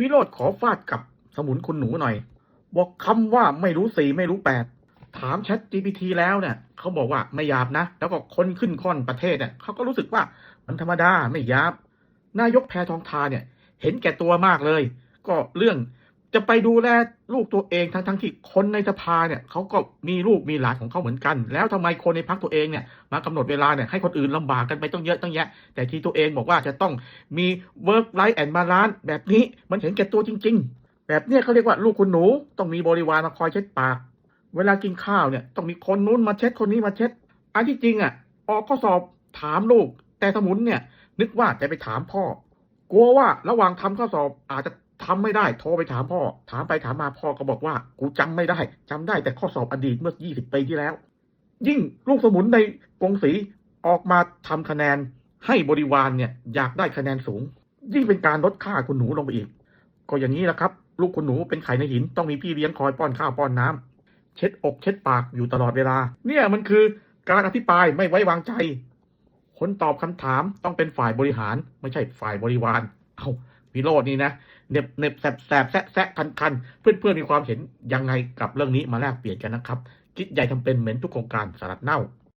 วิโรธขอฟาดกับสมุนคุณหนูหน่อย บอกคำว่าไม่รู้สี่ไม่รู้แปดถามแชท GPT แล้วเนี่ยเขาบอกว่าไม่หยาบนะ แล้วก็คนขึ้นค่อนประเทศเนี่ยเขาก็รู้สึกว่ามันธรรมดาไม่หยาบ นายกแพทองทาเนี่ย เห็นแก่ตัวมากเลย ก็เรื่อง จะไปดูแลลูกตัวเองทั้งทั้งๆที่คนในสภาเนี่ยเขาก็มีลูกมีหลานของเขาเหมือนกัน แล้วทำไมคนในพักตัวเองเนี่ยมากำหนดเวลาเนี่ยให้คนอื่นลำบากกันไปต้องเยอะตั้งแยะ แต่ที่ตัวเองบอกว่าจะต้องมี work life and balance แบบนี้มันเห็นแก่ตัวจริง ๆ แบบเนี้ยเขาเรียกว่าลูกคุณหนูต้องมีบริวารมาคอยเช็ดปาก เวลากินข้าวเนี่ยต้องมีคนนู้นมาเช็ดคนนี้มาเช็ด อันที่จริงอะออกข้อสอบถามลูก แต่สมุนเนี่ยนึกว่าจะไปถามพ่อกลัวว่าระหว่างทำข้อสอบอาจจะ ทำไม่ได้ โทรไปถามพ่อ ถามไปถามมาพ่อก็บอกว่า กูจำไม่ได้จำได้แต่ข้อสอบอดีตเมื่อ 20 ปีที่แล้ว ยิ่งลูกสมุนในกรงศรีออกมาทำคะแนนให้บริวารเนี่ย อยากได้คะแนนสูง ยิ่งเป็นการลดค่าคุณหนูลงไปอีก ก็อย่างนี้แหละครับ ลูกคุณหนูเป็นไข่ในหินต้องมีพี่เลี้ยงคอยป้อนข้าวป้อนน้ำเช็ดอกเช็ดปากอยู่ตลอดเวลา เนี่ยมันคือการอภิปรายไม่ไว้วางใจ คนตอบคำถามต้องเป็นฝ่ายบริหารไม่ใช่ฝ่ายบริวารเอา วิโรจน์นี่นะเน็บเน็บแสบแสบแซะแซะคันคันเพื่อนเพื่อนมีความเห็นยังไงกับเรื่องนี้มาแลกเปลี่ยนกันนะครับ คิดใหญ่ทำเป็นเหม็นทุกโครงการสารัดเน่า